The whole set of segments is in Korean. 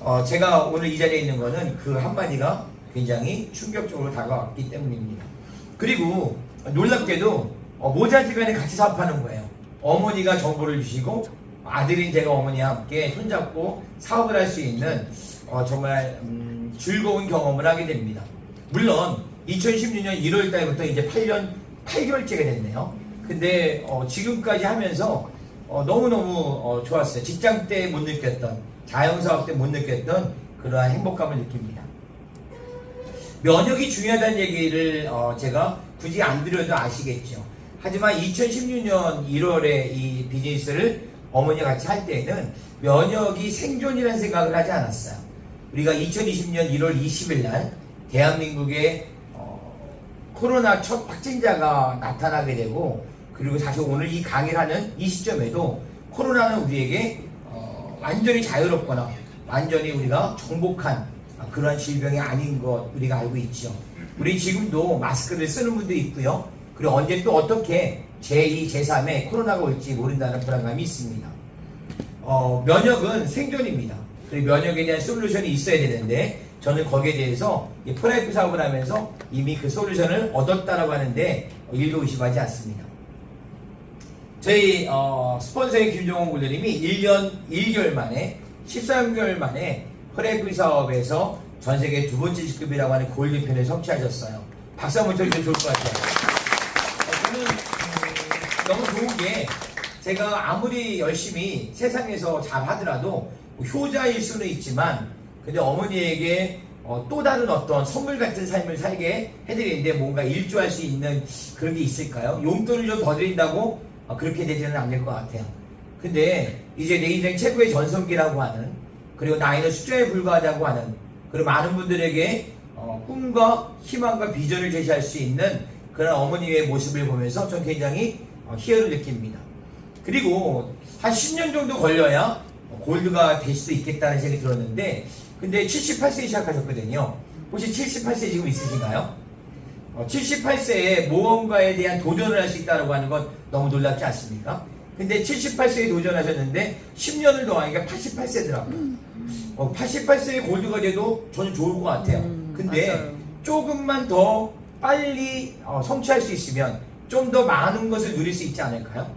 어, 제가 오늘 이 자리에 있는 거는 그 한마디가 굉장히 충격적으로 다가왔기 때문입니다. 그리고 놀랍게도 어, 모자지간에 같이 사업하는 거예요. 어머니가 정보를 주시고 아들인 제가 어머니와 함께 손잡고 사업을 할 수 있는 어, 정말 음, 즐거운 경험을 하게 됩니다. 물론 2016년 1월 달부터 이제 8년 8개월째가 됐네요. 근데 어, 지금까지 하면서 어, 너무너무 어, 좋았어요. 직장 때 못 느꼈던 자영사업 때 못 느꼈던 그러한 행복감을 느낍니다. 면역이 중요하다는 얘기를 어, 제가 굳이 안 드려도 아시겠죠. 하지만 2016년 1월에 이 비즈니스를 어머니와 같이 할 때에는 면역이 생존이라는 생각을 하지 않았어요. 우리가 2020년 1월 20일 날 대한민국에 어, 코로나 첫 확진자가 나타나게 되고 그리고 사실 오늘 이 강의를 하는 이 시점에도 코로나는 우리에게 어, 완전히 자유롭거나 완전히 우리가 정복한 그러한 질병이 아닌 것 우리가 알고 있죠. 우리 지금도 마스크를 쓰는 분도 있고요. 그리고 언제 또 어떻게 제2, 제3의 코로나가 올지 모른다는 불안감이 있습니다. 어, 면역은 생존입니다. 그리고 면역에 대한 솔루션이 있어야 되는데 저는 거기에 대해서 이 프라이프 사업을 하면서 이미 그 솔루션을 얻었다라고 하는데 일도 의심하지 않습니다. 저희 어, 스폰서인 김종원 군대님이 1년 1개월 만에 13개월 만에 프라이프 사업에서 전 세계 두 번째 직급이라고 하는 골드펜을 성취하셨어요. 박수 한번 쳐주시면 좋을 것 같아요. 어, 저는 음, 너무 좋은 게 제가 아무리 열심히 세상에서 잘 하더라도 뭐 효자일 수는 있지만 근데 어머니에게 어, 또 다른 어떤 선물 같은 삶을 살게 해드리는데 뭔가 일조할 수 있는 그런 게 있을까요? 용돈을 좀 더 드린다고 어, 그렇게 되지는 않을 것 같아요. 근데 이제 내 인생 최고의 전성기라고 하는 그리고 나이는 숫자에 불과하다고 하는 그리고 많은 분들에게 어, 꿈과 희망과 비전을 제시할 수 있는 그런 어머니의 모습을 보면서 전 굉장히 어, 희열을 느낍니다. 그리고 한 10년 정도 걸려야 골드가 될 수도 있겠다는 생각이 들었는데 근데 78세에 시작하셨거든요. 혹시 78세 지금 있으신가요? 78세에 모험가에 대한 도전을 할 수 있다고 하는 건 너무 놀랍지 않습니까? 근데 78세에 도전하셨는데 10년을 더하니까 88세더라고요. 어, 88세에 골드가 돼도 저는 좋을 것 같아요. 음, 근데 맞아요. 조금만 더 빨리 어, 성취할 수 있으면 좀 더 많은 것을 누릴 수 있지 않을까요?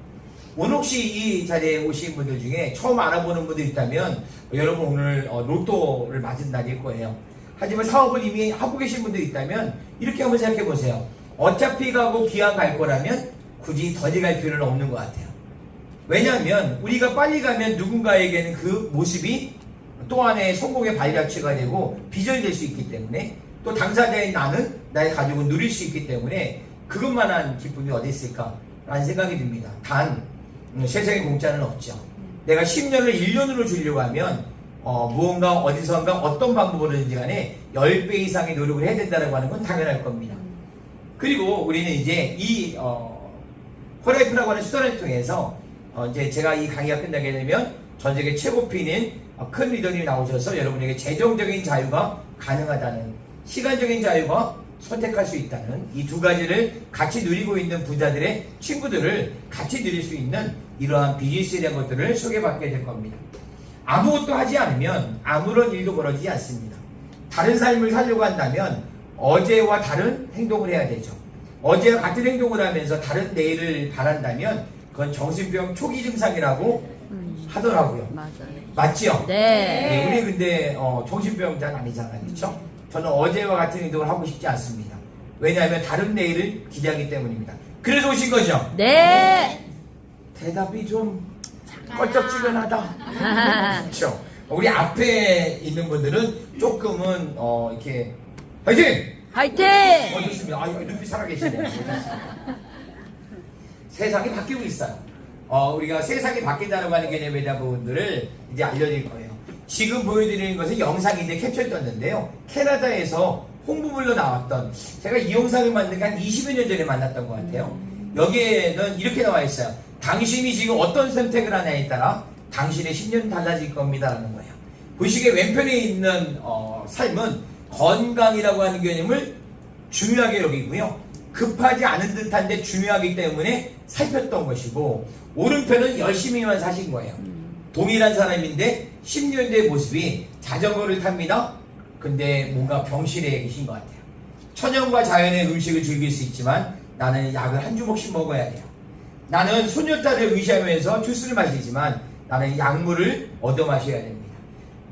오늘 혹시 이 자리에 오신 분들 중에 처음 알아보는 분들 있다면 어, 여러분 오늘 어, 로또를 맞은 날일 거예요. 하지만 사업을 이미 하고 계신 분들 있다면 이렇게 한번 생각해 보세요. 어차피 가고 귀한 갈 거라면 굳이 더디 갈 필요는 없는 것 같아요. 왜냐하면 우리가 빨리 가면 누군가에게는 그 모습이 또 하나의 성공의 발자취가 되고 비전이 될 수 있기 때문에 또 당사자인 나는 나의 가족은 누릴 수 있기 때문에 그것만한 기쁨이 어디 있을까라는 생각이 듭니다. 단 음, 세상에 공짜는 없죠. 내가 10년을 1년으로 줄이려고 하면 어, 무언가 어디선가 어떤 방법으로든지 간에 10배 이상의 노력을 해야 된다고 하는 건 당연할 겁니다. 그리고 우리는 이제 이 어, 호라이프라고 하는 수단을 통해서 어, 이제 제가 이 강의가 끝나게 되면 전 세계 최고 핀인 어, 큰 리더님이 나오셔서 여러분에게 재정적인 자유가 가능하다는 시간적인 자유가 선택할 수 있다는 이 두 가지를 같이 누리고 있는 부자들의 친구들을 같이 누릴 수 있는 이러한 비즈니스에 대한 것들을 소개받게 될 겁니다. 아무것도 하지 않으면 아무런 일도 벌어지지 않습니다. 다른 삶을 살려고 한다면 어제와 다른 행동을 해야 되죠. 어제와 같은 행동을 하면서 다른 내일을 바란다면 그건 정신병 초기 증상이라고 음, 하더라고요. 맞아요. 맞지요? 네. 네, 우리 근데 어, 정신병자는 아니잖아요. 그렇죠? 저는 어제와 같은 행동을 하고 싶지 않습니다. 왜냐하면 다른 내일을 기대하기 때문입니다. 그래서 오신 거죠? 네. 대답이 좀 껄쩍지근하다. 그렇죠. 우리 앞에 있는 분들은 조금은 어, 이렇게 화이팅! 화이팅! 어, 좋습니다. 아, 눈빛 살아계시네요. 세상이 바뀌고 있어요. 어, 우리가 세상이 바뀐다고 하는 개념에 대한 부분들을 이제 알려드릴 거예요. 지금 보여드리는 것은 영상인데 캡처해 뒀는데요. 캐나다에서 홍보물로 나왔던, 제가 이 영상을 만든 게 한 20여 년 전에 만났던 것 같아요. 여기에는 이렇게 나와 있어요. 당신이 지금 어떤 선택을 하냐에 따라 당신의 10년 달라질 겁니다라는 거예요. 보시기에 왼편에 있는 어, 삶은 건강이라고 하는 개념을 중요하게 여기고요. 급하지 않은 듯한데 중요하기 때문에 살폈던 것이고 오른편은 열심히만 사신 거예요. 동일한 사람인데 10년대의 모습이 자 자전거를 탑니다. 근데 뭔가 병실에 계신 것 같아요. 천연과 자연의 음식을 즐길 수 있지만 나는 약을 한 주먹씩 먹어야 돼요. 나는 소녀딸을 의시하면서 주스를 마시지만 나는 약물을 얻어 마셔야 됩니다.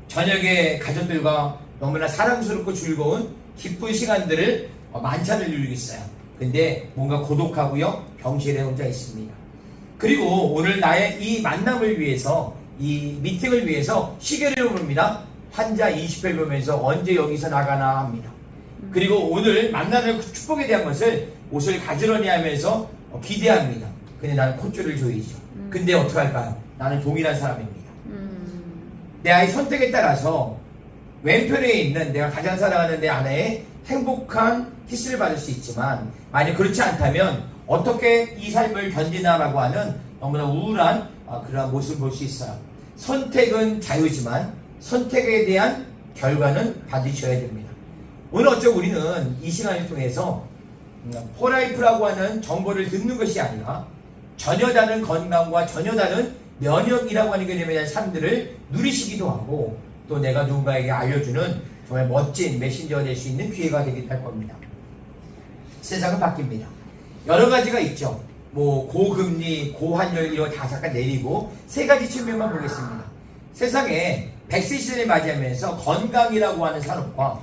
저녁에 가족들과 너무나 사랑스럽고 즐거운 기쁜 시간들을 어, 만찬을 누리고 있어요. 근데 뭔가 고독하고요. 병실에 혼자 있습니다. 그리고 오늘 나의 이 만남을 위해서 이 미팅을 위해서 시계를 봅니다. 환자 20회 보면서 언제 여기서 나가나 합니다. 그리고 오늘 만나는 그 축복에 대한 것을 옷을 가지런히 하면서 어, 기대합니다. 근데 나는 콧줄을 조이죠. 근데 어떡할까요? 나는 동일한 사람입니다. 내 아이 선택에 따라서 왼편에 있는 내가 가장 사랑하는 내 아내의 행복한 키스를 받을 수 있지만 만약 그렇지 않다면 어떻게 이 삶을 견디나라고 하는 너무나 우울한 아, 그러한 모습을 볼 수 있어요. 선택은 자유지만 선택에 대한 결과는 받으셔야 됩니다. 오늘 어쩌고 우리는 이 시간을 통해서 음, 포라이프라고 하는 정보를 듣는 것이 아니라 전혀 다른 건강과 전혀 다른 면역이라고 하는 개념에 대한 삶들을 누리시기도 하고 또 내가 누군가에게 알려주는 정말 멋진 메신저가 될 수 있는 기회가 되기도 할 겁니다. 세상은 바뀝니다. 여러 가지가 있죠. 뭐 고금리, 고환율 이런 거다 잠깐 내리고 세 가지 측면만 보겠습니다. 세상에 100세 시대를 맞이하면서 건강이라고 하는 산업과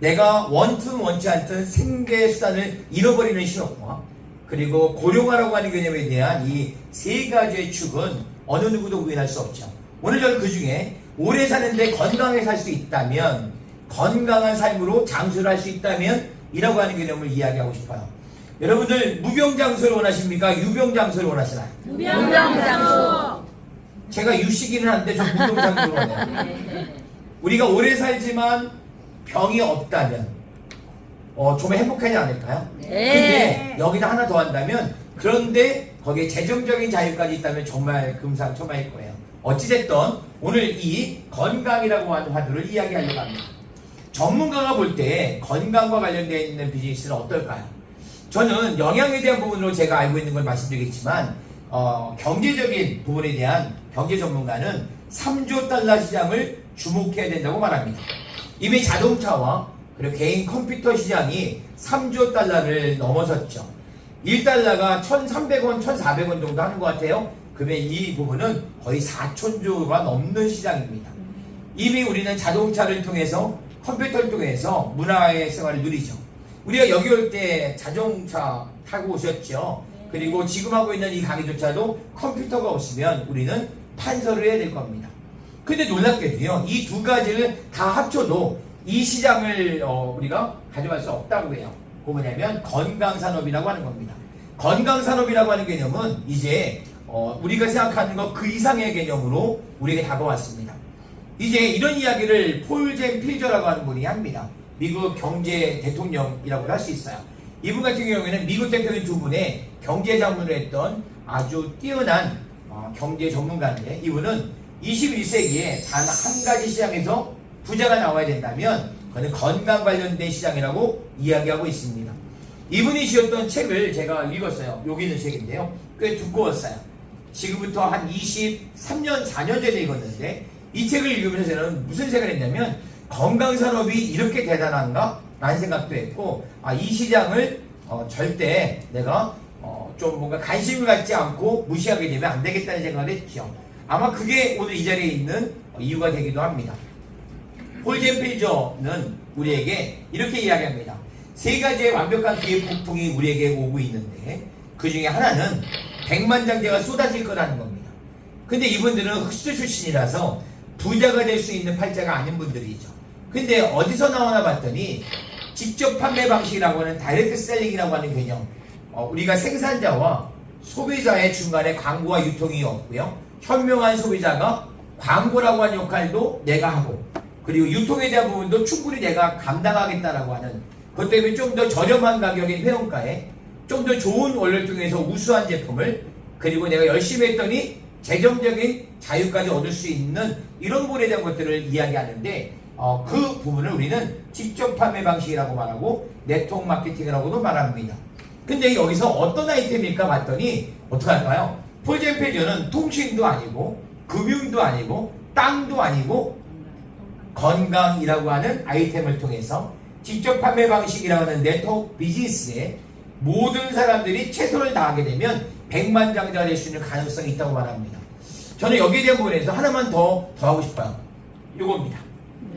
내가 원튼 원치 않든 생계 수단을 잃어버리는 신호과 그리고 고령화라고 하는 개념에 대한 이 세 가지의 축은 어느 누구도 구현할 수 없죠. 오늘 저는 그 중에 오래 사는데 건강하게 살 수 있다면 건강한 삶으로 장수를 할 수 있다면 이라고 하는 개념을 이야기하고 싶어요. 여러분들 무병장수를 원하십니까? 유병장수를 원하시나요? 무병장수. 제가 유식이는 한데 저 무병장수를 원해요. 우리가 오래 살지만 병이 없다면 어, 좀 행복하지 않을까요? 네. 근데 여기다 하나 더 한다면 그런데 거기에 재정적인 자유까지 있다면 정말 금상첨화일 거예요. 어찌됐든 오늘 이 건강이라고 하는 화두를 이야기하려고 합니다. 전문가가 볼 때 건강과 관련되어 있는 비즈니스는 어떨까요? 저는 영양에 대한 부분으로 제가 알고 있는 걸 말씀드리겠지만 어, 경제적인 부분에 대한 경제 전문가는 3조 달러 시장을 주목해야 된다고 말합니다. 이미 자동차와 그리고 개인 컴퓨터 시장이 3조 달러를 넘어섰죠. 1달러가 1,300원, 1,400원 정도 하는 것 같아요. 그러면 이 부분은 거의 4천조가 넘는 시장입니다. 이미 우리는 자동차를 통해서 컴퓨터를 통해서 문화의 생활을 누리죠. 우리가 여기 올 때 자동차 타고 오셨죠. 그리고 지금 하고 있는 이 강의조차도 컴퓨터가 없으면 우리는 판서를 해야 될 겁니다. 근데 놀랍게도요, 이 두 가지를 다 합쳐도 이 시장을 어, 우리가 가져갈 수 없다고 해요. 그 뭐냐면 건강산업이라고 하는 겁니다. 건강산업이라고 하는 개념은 이제 어, 우리가 생각하는 것 그 이상의 개념으로 우리에게 다가왔습니다. 이제 이런 이야기를 폴젠 필저라고 하는 분이 합니다. 미국 경제 대통령이라고 할 수 있어요. 이분 같은 경우에는 미국 대표인 두 분의 경제 자문을 했던 아주 뛰어난 어, 경제 전문가인데 이분은 21세기에 단 한 가지 시장에서 부자가 나와야 된다면 그는 건강 관련된 시장이라고 이야기하고 있습니다. 이분이 지었던 책을 제가 읽었어요. 여기 있는 책인데요. 꽤 두꺼웠어요. 지금부터 한 23년, 4년 전에 읽었는데 이 책을 읽으면서 저는 무슨 생각을 했냐면 건강 산업이 이렇게 대단한가? 라는 생각도 했고 아, 이 시장을 어, 절대 내가 어, 좀 뭔가 관심을 갖지 않고 무시하게 되면 안 되겠다는 생각을 했죠. 아마 그게 오늘 이 자리에 있는 이유가 되기도 합니다. 폴젠 필저는 우리에게 이렇게 이야기합니다. 세 가지의 완벽한 기회 폭풍이 우리에게 오고 있는데 그 중에 하나는 백만장자가 쏟아질 거라는 겁니다. 근데 이분들은 흑수 출신이라서 부자가 될 수 있는 팔자가 아닌 분들이죠. 근데 어디서 나오나 봤더니 직접 판매 방식이라고 하는 다이렉트 셀링이라고 하는 개념. 어, 우리가 생산자와 소비자의 중간에 광고와 유통이 없고요. 현명한 소비자가 광고라고 하는 역할도 내가 하고 그리고 유통에 대한 부분도 충분히 내가 감당하겠다라고 하는 그것 때문에 좀 더 저렴한 가격인 회원가에 좀 더 좋은 원료를 통해서 우수한 제품을 그리고 내가 열심히 했더니 재정적인 자유까지 얻을 수 있는 이런 부분에 대한 것들을 이야기하는데 어, 그 부분을 우리는 직접 판매 방식이라고 말하고 네트워크 마케팅이라고도 말합니다. 근데 여기서 어떤 아이템일까 봤더니 어떡할까요? 폴젠페이저는 통신도 아니고 금융도 아니고 땅도 아니고 건강이라고 하는 아이템을 통해서 직접 판매 방식이라고 하는 네트워크 비즈니스에 모든 사람들이 최선을 다하게 되면 백만장자가 될 수 있는 가능성이 있다고 말합니다. 저는 여기에 대한 부분에서 하나만 더, 더 하고 싶어요. 이겁니다.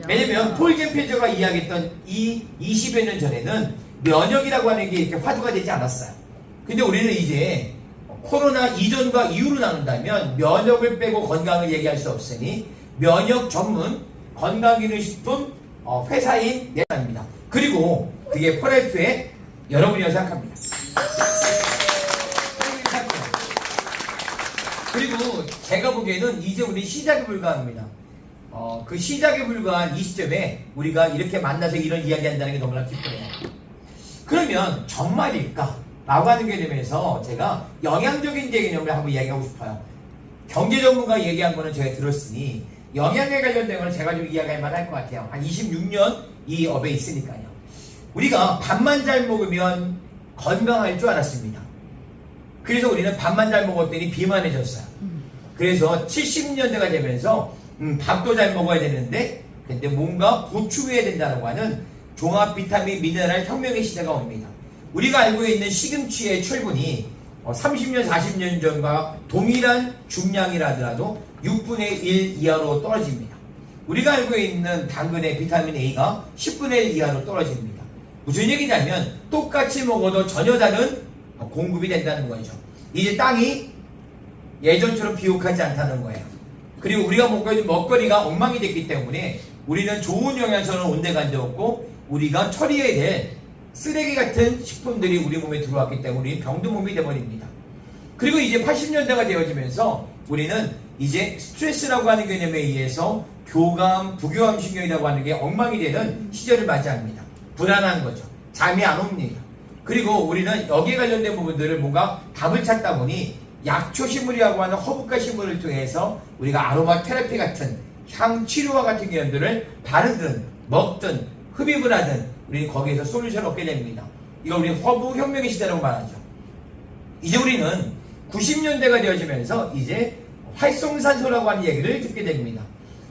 왜냐면 폴 젠 페저가 이야기했던 이 20여 년 전에는 면역이라고 하는 게 이렇게 화두가 되지 않았어요. 근데 우리는 이제 코로나 이전과 이후로 나눈다면 면역을 빼고 건강을 얘기할 수 없으니 면역 전문 건강기능식품 어, 회사인 예입니다. 그리고 그게 폴라이프의 여러분이라고 생각합니다. 그리고 제가 보기에는 이제 우리 시작에 불과합니다. 어, 그 시작에 불과한 이 시점에 우리가 이렇게 만나서 이런 이야기 한다는 게 너무나 기쁘네요. 그러면 정말일까? 라고 하는 개념에서 제가 영양적인 개념을 한번 이야기하고 싶어요. 경제 전문가 얘기한 거는 제가 들었으니 영양에 관련된 거는 제가 좀 이야기할 만할 것 같아요. 한 26년 이 업에 있으니까요. 우리가 밥만 잘 먹으면 건강할 줄 알았습니다. 그래서 우리는 밥만 잘 먹었더니 비만해졌어요. 그래서 70년대가 되면서 음, 밥도 잘 먹어야 되는데 근데 뭔가 보충해야 된다고 하는 종합 비타민 미네랄 혁명의 시대가 옵니다. 우리가 알고 있는 시금치의 철분이 어, 30년 40년 전과 동일한 중량이라더라도 6분의 1 이하로 떨어집니다. 우리가 알고 있는 당근의 비타민 A가 10분의 1 이하로 떨어집니다. 무슨 얘기냐면 똑같이 먹어도 전혀 다른 어, 공급이 된다는 거죠. 이제 땅이 예전처럼 비옥하지 않다는 거예요. 그리고 우리가 먹고 있는 먹거리가 엉망이 됐기 때문에 우리는 좋은 영양소는 온데간데 없고 우리가 처리해야 될 쓰레기 같은 식품들이 우리 몸에 들어왔기 때문에 병든 몸이 돼버립니다. 그리고 이제 80년대가 되어지면서 우리는 이제 스트레스라고 하는 개념에 의해서 교감, 부교감 신경이라고 하는 게 엉망이 되는 시절을 맞이합니다. 불안한 거죠. 잠이 안 옵니다. 그리고 우리는 여기에 관련된 부분들을 뭔가 답을 찾다 보니 약초 식물이라고 하는 허브과 식물을 통해서 우리가 아로마 테라피 같은 향 치료와 같은 개념들을 바르든 먹든 흡입을 하든 우리는 거기에서 솔루션을 얻게 됩니다. 이거 우리 허브 혁명의 시대라고 말하죠. 이제 우리는 90년대가 되어지면서 이제 활성산소라고 하는 얘기를 듣게 됩니다.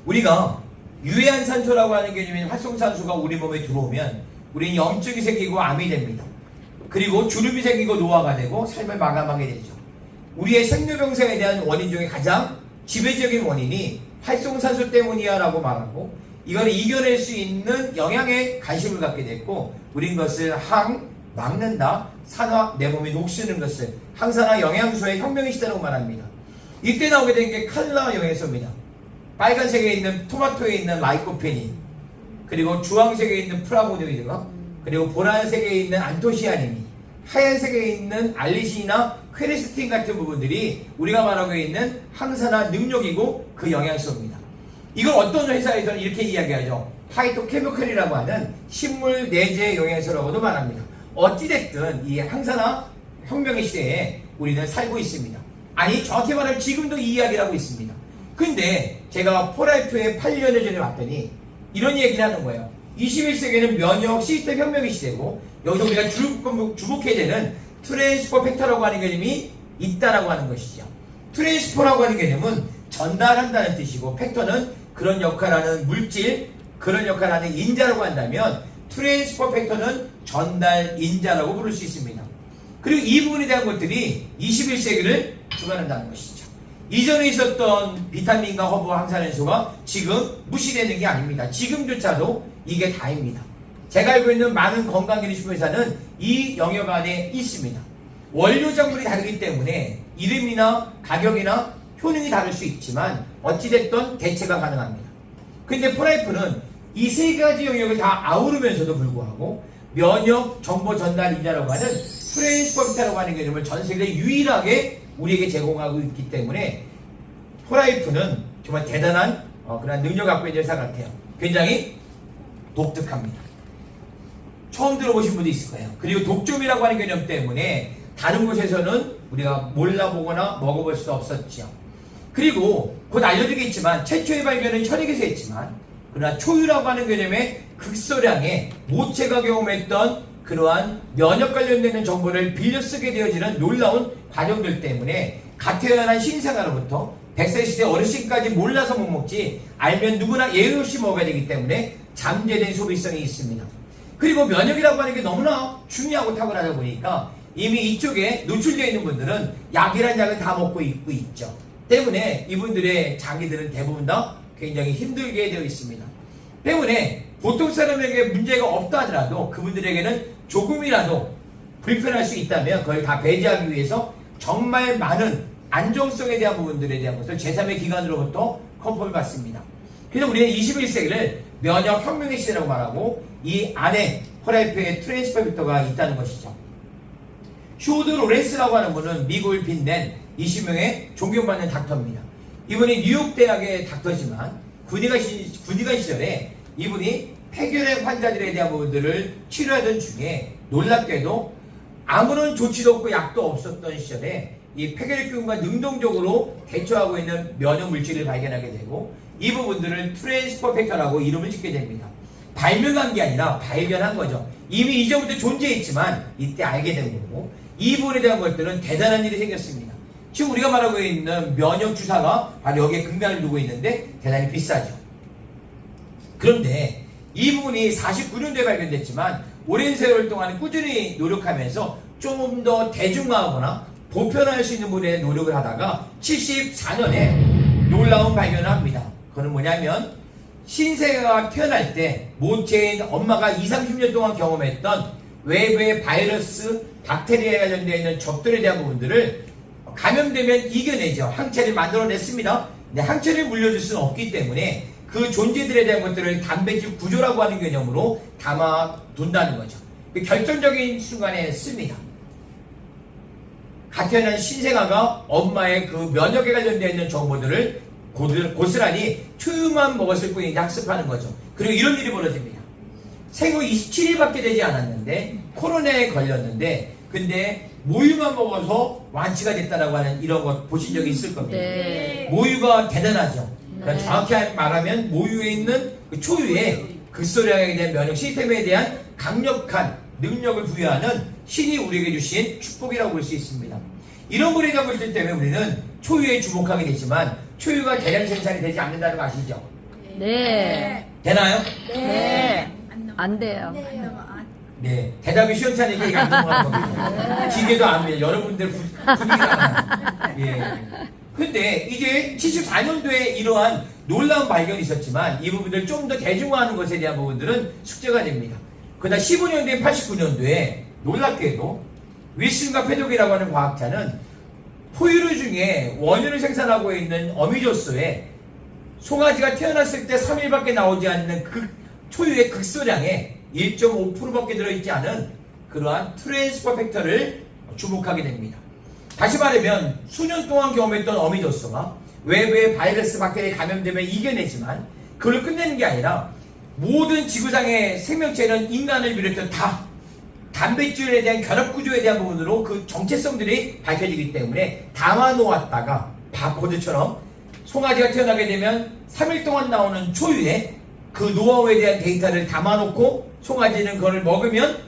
우리가 유해한 산소라고 하는 개념인 활성산소가 우리 몸에 들어오면 우리는 염증이 생기고 암이 됩니다. 그리고 주름이 생기고 노화가 되고 삶을 마감하게 되죠. 우리의 생로병사에 대한 원인 중에 가장 지배적인 원인이 활성산소 때문이야라고 말하고 이걸 이겨낼 수 있는 영양에 관심을 갖게 됐고 우린 것을 항 막는다 산화 내 몸이 녹쓰는 것을 항산화 영양소의 혁명의 시대라고 말합니다. 이때 나오게 된 게 칼라 영양소입니다. 빨간색에 있는 토마토에 있는 라이코페닌 그리고 주황색에 있는 프라보노이드가 그리고 보라색에 있는 안토시아닌이 하얀색에 있는 알리신이나 퀘레스틴 같은 부분들이 우리가 말하고 있는 항산화 능력이고 그 영양소입니다. 이걸 어떤 회사에서는 이렇게 이야기하죠. 파이토케미컬이라고 하는 식물 내재 영양소라고도 말합니다. 어찌됐든 이 항산화 혁명의 시대에 우리는 살고 있습니다. 아니 정확히 말하면 지금도 이 이야기를 하고 있습니다. 근데 제가 포라이프에 8년 전에 왔더니 이런 얘기를 하는 거예요. 21세기에는 면역 시스템 혁명의 시대고 여기서 우리가 주목, 주목해야 되는 트랜스퍼 팩터라고 하는 개념이 있다라고 하는 것이죠. 트랜스퍼라고 하는 개념은 전달한다는 뜻이고 팩터는 그런 역할하는 물질, 그런 역할하는 인자라고 한다면 트랜스퍼 팩터는 전달 인자라고 부를 수 있습니다. 그리고 이 부분에 대한 것들이 21세기를 주관한다는 것이죠. 이전에 있었던 비타민과 허브 항산화소가 지금 무시되는 게 아닙니다. 지금조차도 이게 다입니다. 제가 알고 있는 많은 건강기능식품 회사는 이 영역 안에 있습니다. 원료 작물이 다르기 때문에 이름이나 가격이나 효능이 다를 수 있지만 어찌됐든 대체가 가능합니다. 근데 프라이프는 이 세 가지 영역을 다 아우르면서도 불구하고 면역 정보 전달 인자라고 하는 프레인스퍼비타라고 하는 개념을 전 세계에 유일하게 우리에게 제공하고 있기 때문에 프라이프는 정말 대단한 어, 그런 능력 갖고 있는 회사 같아요. 굉장히 독특합니다. 처음 들어보신 분도 있을 거예요. 그리고 독점이라고 하는 개념 때문에 다른 곳에서는 우리가 몰라보거나 먹어볼 수 없었죠. 그리고 곧 알려드리겠지만 최초의 발견은 혈액에서 했지만 그러나 초유라고 하는 개념의 극소량의 모체가 경험했던 그러한 면역 관련되는 정보를 빌려 쓰게 되어지는 놀라운 과정들 때문에 갓 태어난 신생아로부터 100세 시대 어르신까지 몰라서 못 먹지 알면 누구나 예의 없이 먹어야 되기 때문에 잠재된 소비성이 있습니다. 그리고 면역이라고 하는 게 너무나 중요하고 탁월하다 보니까 이미 이쪽에 노출되어 있는 분들은 약이란 약은 다 먹고 있고 있죠. 때문에 이분들의 장기들은 대부분 다 굉장히 힘들게 되어 있습니다. 때문에 보통 사람에게 문제가 없다 하더라도 그분들에게는 조금이라도 불편할 수 있다면 그걸 다 배제하기 위해서 정말 많은 안정성에 대한 부분들에 대한 것을 제3의 기관으로부터 컨펌을 받습니다. 그래서 우리는 21세기를 면역 혁명의 시대라고 말하고 이 안에 혈액표에 트랜스퍼 빅터가 있다는 것이죠. 쇼드 로렌스라고 하는 분은 미국을 빛낸 20명의 존경받는 닥터입니다. 이분이 뉴욕 대학의 닥터지만 군의관, 시, 군의관 시절에 이분이 폐결핵 환자들에 대한 부분들을 치료하던 중에 놀랍게도 아무런 조치도 없고 약도 없었던 시절에 이 폐결핵균과 능동적으로 대처하고 있는 면역 물질을 발견하게 되고 이 부분들을 트랜스퍼 팩터라고 이름을 짓게 됩니다. 발명한 게 아니라 발견한 거죠. 이미 이전부터 존재했지만 이때 알게 된 거고 이 부분에 대한 것들은 대단한 일이 생겼습니다. 지금 우리가 말하고 있는 면역 주사가 바로 여기에 근간을 두고 있는데 대단히 비싸죠. 그런데 이 부분이 49년도에 발견됐지만 오랜 세월 동안 꾸준히 노력하면서 좀더 대중화하거나 보편화할 수 있는 분에 노력을 하다가 74년에 놀라운 발견을 합니다. 그건 뭐냐면 신생아가 태어날 때 모체인 엄마가 2, 30년 동안 경험했던 외부의 바이러스, 박테리아에 관련되어 있는 적들에 대한 부분들을 감염되면 이겨내죠. 항체를 만들어냈습니다. 근데 항체를 물려줄 수는 없기 때문에 그 존재들에 대한 것들을 단백질 구조라고 하는 개념으로 담아둔다는 거죠. 그 결정적인 순간에 씁니다. 갓 태어난 신생아가 엄마의 그 면역에 관련되어 있는 정보들을 고스란히 투유만 먹었을 뿐이지 학습하는 거죠. 그리고 이런 일이 벌어집니다. 생후 27일밖에 되지 않았는데 코로나에 걸렸는데 근데 모유만 먹어서 완치가 됐다라고 하는 이런 것 보신 적이 있을 겁니다. 네. 모유가 대단하죠. 그러니까 네. 정확히 말하면 모유에 있는 그 초유에 극소량에 대한 면역 시스템에 대한 강력한 능력을 부여하는 신이 우리에게 주신 축복이라고 볼 수 있습니다. 이런 분에 대한 것들 때문에 우리는 초유에 주목하게 되지만 초유가 대량 생산이 되지 않는다는 거 아시죠? 네. 되나요? 네. 안 돼요. 네. 대답이 시원찮으니까 이게 안 넘어가는 겁니다. 기계도 안 돼요. 여러분들 부- 분위기가. 예. 근데 이제 74년도에 이러한 놀라운 발견이 있었지만 이 부분들 좀 더 대중화하는 것에 대한 부분들은 숙제가 됩니다. 그러다 15년도에 89년도에 놀랍게도 윌슨과 페독이라고 하는 과학자는 포유류 중에 원유를 생산하고 있는 어미조스에 송아지가 태어났을 때 3일밖에 나오지 않는 그 초유의 극소량의 1.5%밖에 들어있지 않은 그러한 트랜스퍼 팩터를 주목하게 됩니다. 다시 말하면 수년 동안 경험했던 어미조스가 외부의 바이러스 박테리에 감염되면 이겨내지만 그걸 끝내는 게 아니라 모든 지구상의 생명체는 인간을 비롯해 다 단백질에 대한 결합 구조에 대한 부분으로 그 정체성들이 밝혀지기 때문에 담아놓았다가 바코드처럼 송아지가 태어나게 되면 3일 동안 나오는 초유에 그 노하우에 대한 데이터를 담아놓고 송아지는 그걸 먹으면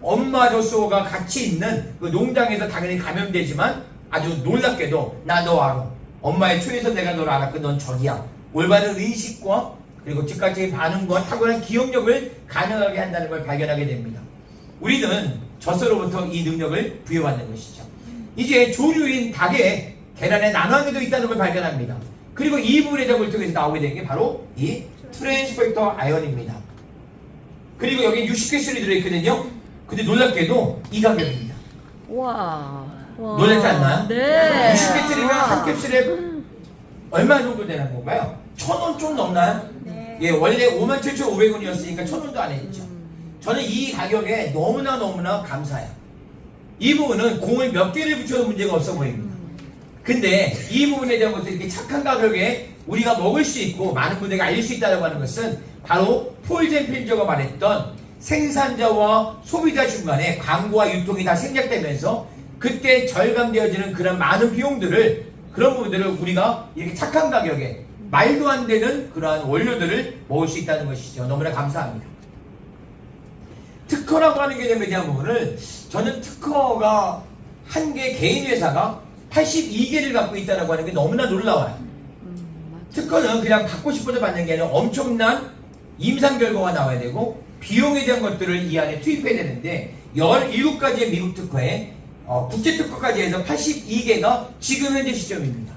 엄마 젖소가 같이 있는 그 농장에서 당연히 감염되지만 아주 놀랍게도 나 너 알아. 엄마의 초에서 내가 너를 알았고 넌 저기야. 올바른 의식과 그리고 즉각적인 반응과 탁월한 기억력을 가능하게 한다는 걸 발견하게 됩니다. 우리는 젖소로부터 이 능력을 부여받는 것이죠. 이제 조류인 닭의 계란에 난황에도 있다는 걸 발견합니다. 그리고 이 부분의 작업을 통해서 나오게 된 게 바로 이 트랜스펙터 아연입니다. 그리고 여기 60개술이 들어있거든요. 근데 놀랍게도 이 가격입니다. 와. 와. 놀랍지 않나요? 네. 60개술이면 한 캡슐에 얼마 정도 되는 건가요? 천 원 좀 넘나요? 예, 원래 57,500원이었으니까 천 원도 안 했죠. 저는 이 가격에 너무나 너무나 감사해요. 이 부분은 공을 몇 개를 붙여도 문제가 없어 보입니다. 근데 이 부분에 대한 것도 이렇게 착한 가격에 우리가 먹을 수 있고 많은 분들에게 알릴 수 있다고 하는 것은 바로 폴젠 필저가 말했던 생산자와 소비자 중간에 광고와 유통이 다 생략되면서 그때 절감되어지는 그런 많은 비용들을 그런 부분들을 우리가 이렇게 착한 가격에 말도 안 되는 그러한 원료들을 먹을 수 있다는 것이죠. 너무나 감사합니다. 특허라고 하는 개념에 대한 부분을 저는 특허가 한 개 개인 회사가 82개를 갖고 있다라고 하는 게 너무나 놀라워요. 특허는 그냥 받고 싶어서 받는 게 아니라 엄청난 임상 결과가 나와야 되고 비용에 대한 것들을 이 안에 투입해야 되는데 17가지의 미국 특허에 어, 국제 특허까지 해서 82개가 지금 현재 시점입니다.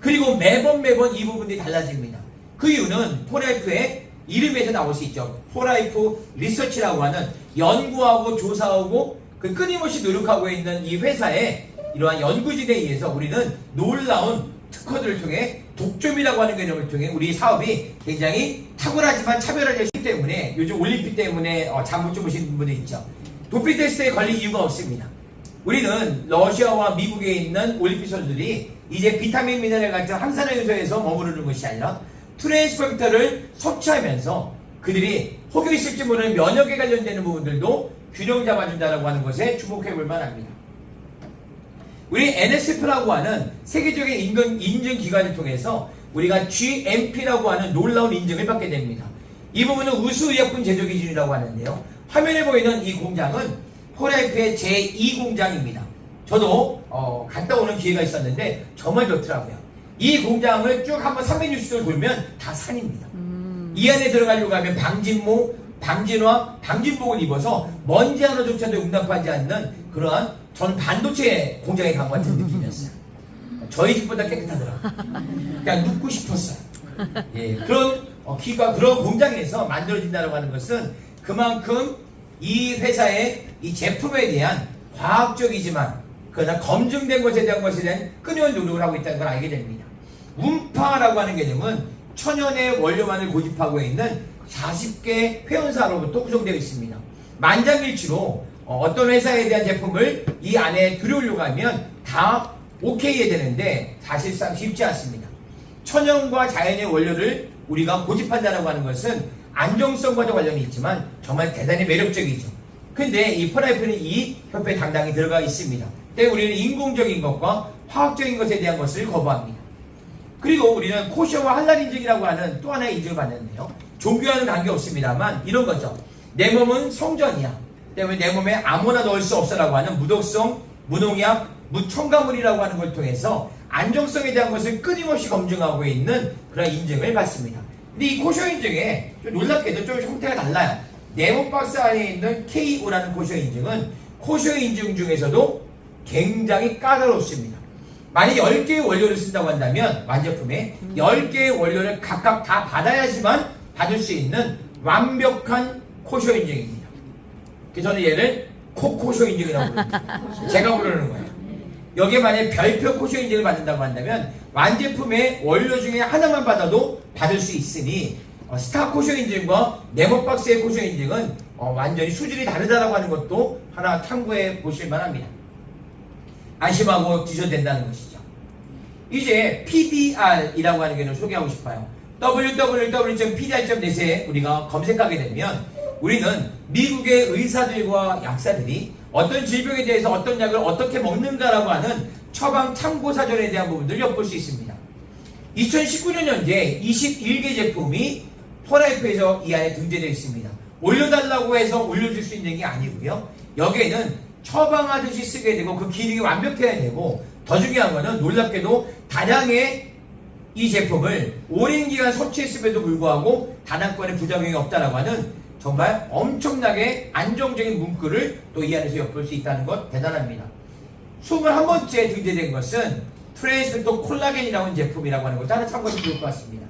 그리고 매번 매번 이 부분이 달라집니다. 그 이유는 포라이프의 이름에서 나올 수 있죠. 포라이프 리서치라고 하는 연구하고 조사하고 그 끊임없이 노력하고 있는 이 회사의 이러한 연구진에 의해서 우리는 놀라운 특허들을 통해 독점이라고 하는 개념을 통해 우리 사업이 굉장히 탁월하지만 차별화되기 때문에 요즘 올림픽 때문에 어, 잠못 주무시는 분들 있죠. 도피 테스트에 걸릴 이유가 없습니다. 우리는 러시아와 미국에 있는 올림픽 선수들이 이제 비타민 미네랄 같은 항산화 요소에서 머무르는 것이 아니라 트랜스펙터를 섭취하면서 그들이 혹여 있을지 모르는 면역에 관련되는 부분들도 균형 잡아준다라고 하는 것에 주목해 볼 만합니다. 우리 NSF라고 하는 세계적인 인증, 인증 기관을 통해서 우리가 GMP라고 하는 놀라운 인증을 받게 됩니다. 이 부분은 우수의약품 제조 기준이라고 하는데요. 화면에 보이는 이 공장은 포라이프의 제2공장입니다. 저도 어, 갔다 오는 기회가 있었는데 정말 좋더라고요. 이 공장을 쭉 한번 360도를 돌면 다 산입니다. 이 안에 들어가려고 하면 방진모, 방진화, 방진복을 입어서 먼지 하나조차도 용납하지 않는 그러한 전 반도체 공장에 간 것 같은 느낌이었어요. 저희 집보다 깨끗하더라고요. 그냥 눕고 싶었어요. 예, 그런 어, 기가 그런 공장에서 만들어진다고 하는 것은 그만큼 이 회사의 이 제품에 대한 과학적이지만 그러나 검증된 것에 대한 것에 대한 끊임없는 노력을 하고 있다는 걸 알게 됩니다. 운파라고 하는 개념은 천연의 원료만을 고집하고 있는 40개 회원사로부터 구성되어 있습니다. 만장일치로 어, 떤 회사에 대한 제품을 이 안에 들여오려고 하면 다 오케이 해야 되는데 사실상 쉽지 않습니다. 천연과 자연의 원료를 우리가 고집한다고 하는 것은 안정성과도 관련이 있지만 정말 대단히 매력적이죠. 근데 이 퍼라이프는 이 협회에 당당히 들어가 있습니다. 때문에 우리는 인공적인 것과 화학적인 것에 대한 것을 거부합니다. 그리고 우리는 코셔와 할랄 인증이라고 하는 또 하나의 인증을 받는데요. 종교와는 관계 없습니다만 이런 거죠. 내 몸은 성전이야. 때문에 내 몸에 아무나 넣을 수 없어라고 하는 무독성, 무농약, 무첨가물이라고 하는 걸 통해서 안정성에 대한 것을 끊임없이 검증하고 있는 그런 인증을 받습니다. 근데 이 코셔 인증에 좀 놀랍게도 좀 형태가 달라요. 네모 박스 안에 있는 KO라는 코셔 인증은 코셔 인증 중에서도 굉장히 까다롭습니다. 만약 10개의 원료를 쓴다고 한다면 완제품에 10개의 원료를 각각 다 받아야지만 받을 수 있는 완벽한 코쇼 인증입니다. 그래서 저는 얘를 코코쇼 인증이라고 부릅니다. 제가 부르는 거예요. 여기에 만약 별표 코쇼 인증을 받는다고 한다면 완제품의 원료 중에 하나만 받아도 받을 수 있으니 어, 스타 코쇼 인증과 네모박스의 코쇼 인증은 어, 완전히 수준이 다르다라고 하는 것도 하나 참고해 보실 만합니다. 안심하고 드셔도 된다는 것이죠. 이제 PDR이라고 하는 개념을 소개하고 싶어요. www.pdr.net에 우리가 검색하게 되면 우리는 미국의 의사들과 약사들이 어떤 질병에 대해서 어떤 약을 어떻게 먹는가라고 하는 처방 참고 사전에 대한 부분들을 엿볼 수 있습니다. 2019년 현재 21개 제품이 포라이프에서 이 안에 등재되어 있습니다. 올려달라고 해서 올려줄 수 있는 게 아니고요. 여기에는 처방하듯이 쓰게 되고 그 기능이 완벽해야 되고 더 중요한 거는 놀랍게도 다량의 이 제품을 오랜 기간 섭취했음에도 불구하고 건의 부작용이 없다라고 하는 정말 엄청나게 안정적인 문구를 또 이 안에서 엿볼 수 있다는 것 대단합니다. 21번째 등재된 것은 트레이스도 콜라겐이라고 하는 제품이라고 하는 것도 하나 참고하시면 좋을 것 같습니다.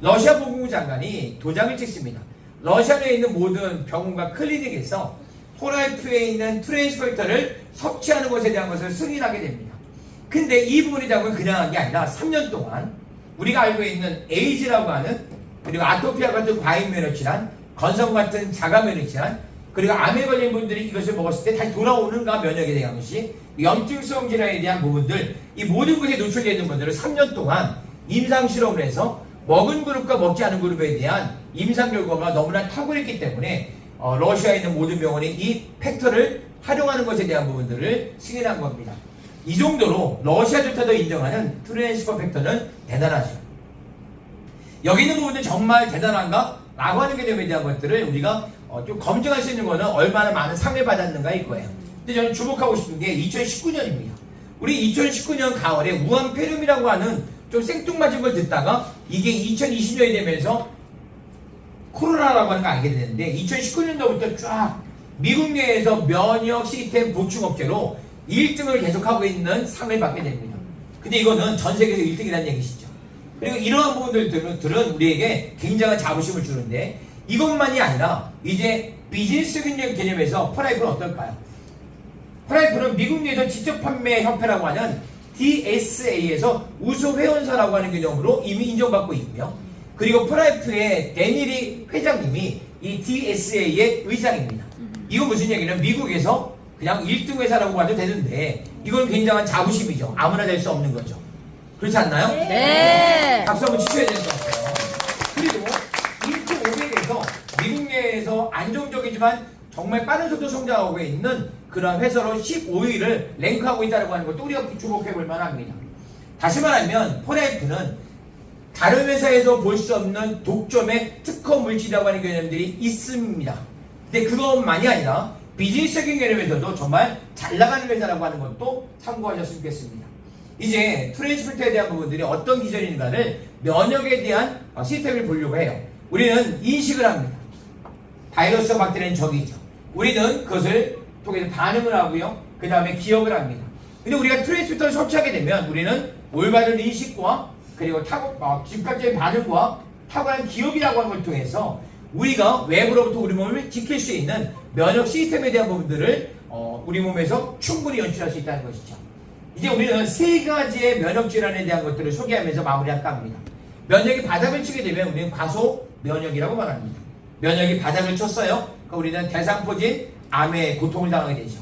러시아 보건부 장관이 도장을 찍습니다. 러시아 내에 있는 모든 병원과 클리닉에서 포라이프에 있는 트랜스포터를 섭취하는 것에 대한 것을 승인하게 됩니다. 근데 이 부분이 자고 그냥 한 게 아니라 3년 동안 우리가 알고 있는 에이즈라고 하는 그리고 아토피아 같은 과잉 면역 질환, 건성 같은 자가 면역 질환, 그리고 암에 걸린 분들이 이것을 먹었을 때 다시 돌아오는가 면역에 대한 것이 염증성 질환에 대한 부분들 이 모든 것에 노출되어 있는 분들을 3년 동안 임상 실험을 해서 먹은 그룹과 먹지 않은 그룹에 대한 임상 결과가 너무나 탁월했기 때문에 어, 러시아에 있는 모든 병원이 이 팩터를 활용하는 것에 대한 부분들을 승인한 겁니다. 이 정도로 러시아조차도 인정하는 트랜스퍼 팩터는 대단하죠. 여기 있는 부분은 정말 대단한가? 라고 하는 개념에 대한 것들을 우리가 어, 좀 검증할 수 있는 거는 얼마나 많은 상을 받았는가일 거예요. 근데 저는 주목하고 싶은 게 2019년입니다. 우리 2019년 가을에 우한 폐렴이라고 하는 좀 생뚱맞은 걸 듣다가 이게 2020년이 되면서 코로나라고 하는 걸 알게 됐는데 2019년도부터 쫙 미국 내에서 면역 시스템 보충 업체로 1등을 계속하고 있는 상을 받게 됩니다. 근데 이거는 전 세계에서 1등이라는 얘기시죠. 그리고 이러한 부분들은 들은 우리에게 굉장한 자부심을 주는데 이것만이 아니라 이제 비즈니스 개념- 개념에서 프라이프는 어떨까요? 프라이프는 미국 내에서 직접 판매 협회라고 하는 DSA에서 우수 회원사라고 하는 개념으로 이미 인정받고 있고요. 그리고 프라이프의 데니리 회장님이 이 DSA의 의장입니다. 이건 무슨 얘기냐면 미국에서 그냥 1등 회사라고 봐도 되는데 이건 굉장한 자부심이죠. 아무나 될 수 없는 거죠. 그렇지 않나요? 네. 박수 한번 치셔야 되는 것 같아요. 그리고 1.5배에서 미국 내에서 안정적이지만 정말 빠른 속도 성장하고 있는 그런 회사로 15위를 랭크하고 있다고 하는 것도 우리가 주목해 볼 만합니다. 다시 말하면 포라이프는 다른 회사에서 볼 수 없는 독점의 특허 물질이라고 하는 개념들이 있습니다. 근데 그것만이 아니라 비즈니스적인 개념에서도 정말 잘 나가는 회사라고 하는 것도 참고하셨으면 좋겠습니다. 이제 트랜스포트에 대한 부분들이 어떤 기전인가를 면역에 대한 어, 시스템을 보려고 해요. 우리는 인식을 합니다. 바이러스와 박테리아는 적이죠. 우리는 그것을 통해서 반응을 하고요. 그 다음에 기억을 합니다. 근데 우리가 트랜스미터를 섭취하게 되면 우리는 올바른 인식과 그리고 타고, 어, 즉각적인 반응과 탁월한 기억이라고 하는 걸 통해서 우리가 외부로부터 우리 몸을 지킬 수 있는 면역 시스템에 대한 부분들을 어, 우리 몸에서 충분히 연출할 수 있다는 것이죠. 이제 우리는 세 가지의 면역 질환에 대한 것들을 소개하면서 마무리할까 합니다. 면역이 바닥을 치게 되면 우리는 과소 면역이라고 말합니다. 면역이 바닥을 쳤어요. 그럼 우리는 대상포진 암의 고통을 당하게 되죠.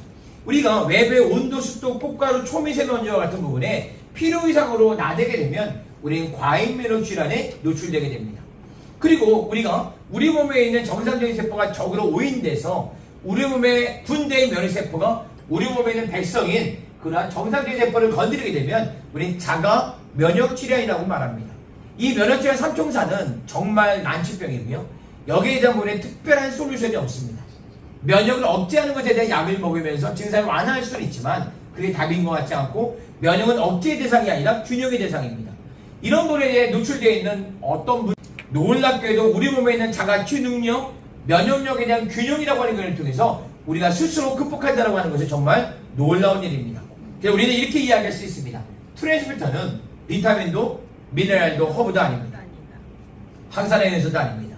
우리가 외부의 온도, 습도, 꽃가루, 초미세먼지와 같은 부분에 필요 이상으로 나대게 되면 우리는 과잉 면역 질환에 노출되게 됩니다. 그리고 우리가 우리 몸에 있는 정상적인 세포가 적으로 오인돼서 우리 몸의 군대의 면역 세포가 우리 몸에 있는 백성인 그러한 정상적인 세포를 건드리게 되면 우린 자가 면역 질환이라고 말합니다. 이 면역 질환 삼총사는 정말 난치병이고요. 여기에 대한 부분에 특별한 솔루션이 없습니다. 면역을 억제하는 것에 대한 약을 먹으면서 증상을 완화할 수는 있지만 그게 답인 것 같지 않고 면역은 억제의 대상이 아니라 균형의 대상입니다. 이런 부분에 노출되어 있는 어떤 분 놀랍게도 우리 몸에 있는 자가 기능력, 면역력에 대한 균형이라고 하는 것을 통해서 우리가 스스로 극복한다고 하는 것은 정말 놀라운 일입니다. 그래서 우리는 이렇게 이야기할 수 있습니다. 트랜스미터는 비타민도 미네랄도 허브도 아닙니다. 항산화연소도 아닙니다.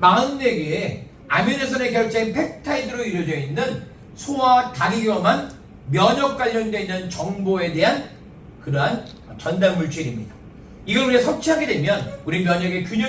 44개의 아미노산의 결자인 펩타이드로 이루어져 있는 소화 다기경험한 면역 관련되어 있는 정보에 대한 그러한 전달 물질입니다. 이걸 우리가 섭취하게 되면 우리 면역의 균형이